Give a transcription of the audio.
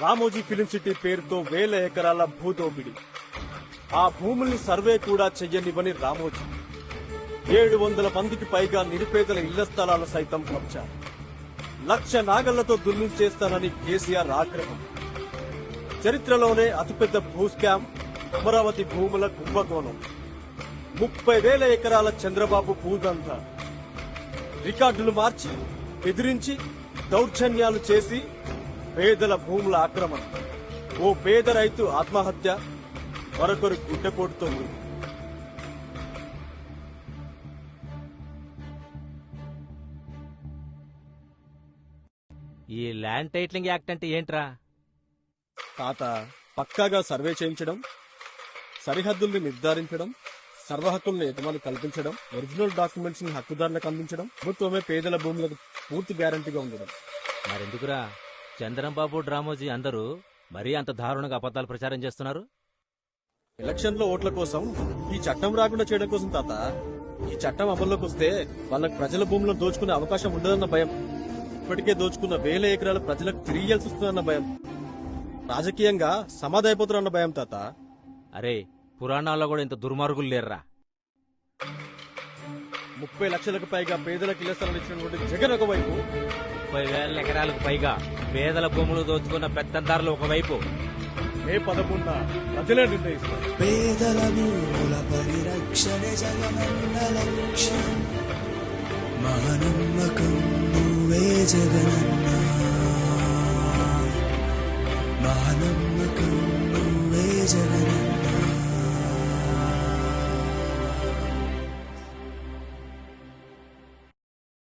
Ramoji film city పేరుతో వేల ఎకరాల భూదోపిడి ఆ భూముల్ని సర్వే కూడా చెయ్యనివ్వని రామోజీ. ఏడు వందల మందికి పైగా నిరుపేదల ఇళ్ళ స్థలాల సైతం కబ్జా. లక్ష నాగళ్ళతో దున్నుంచేస్తానని కేసీఆర్ ఆగ్రహం. చరిత్రలోనే అతిపెద్ద భూ స్కామ్ అమరావతి భూముల కుంభకోణం. ముప్పై వేల ఎకరాల చంద్రబాబు భూదంతా. రికార్డులు మార్చి బెదిరించి దౌర్జన్యాలు చేసి పేదల భూముల ఆక్రమణ. ఓ పేద రైతు ఆత్మహత్య మరొకరు గుడ్డపోటుతో మృతి. ఈ ల్యాండ్ టైటిలింగ్ యాక్ట్ అంటే ఏంట్రా? తాత పక్కాగా సర్వే చేయించడం సరిహద్దుల్ని నిర్ధారించడం సర్వ హక్కుల్ని యజమాని కల్పించడం ఒరిజినల్ డాక్యుమెంట్స్ని హక్కుదారులకు అందించడం ప్రభుత్వమే పేదల భూములకు పూర్తి గ్యారంటీగా ఉండడం. మరెందుకురా? చంద్రంబాబు డ్రామోజీ అందరూ మరీ అంత దారుణంగా అబద్ధాలు ప్రచారం చేస్తున్నారు? ఎలక్షన్లో ఓట్ల కోసం ఈ చట్టం రాకుండా చేయడం కోసం తాత ఈ చట్టం అమల్లోకి వస్తే వాళ్ళకి ప్రజల భూములను దోచుకునే అవకాశం ఉండదన్న భయం. ఇప్పటికే దోచుకున్న వేల ఎకరాలు ప్రజలకు తిరిగి వస్తుందన్న భయం. రాజకీయంగా సమాధాయపోతారన్న భయం తాత. అరే పురాణాల్లో కూడా ఇంత దుర్మార్గులు లేర్రా. ముప్పై లక్షలకు పైగా పేదలకు ఇళ్ళ స్థలాలు ఇచ్చినటువంటి జగన్ ఒకవైపు ముప్పై వేల ఎకరాలకు పైగా పేదల భూములు దోచుకున్న పెత్తందారులు ఒకవైపు. మే పదకొండు ప్రజలే నిర్ణయిస్తారు. పేదల మా నమ్మకం జగన్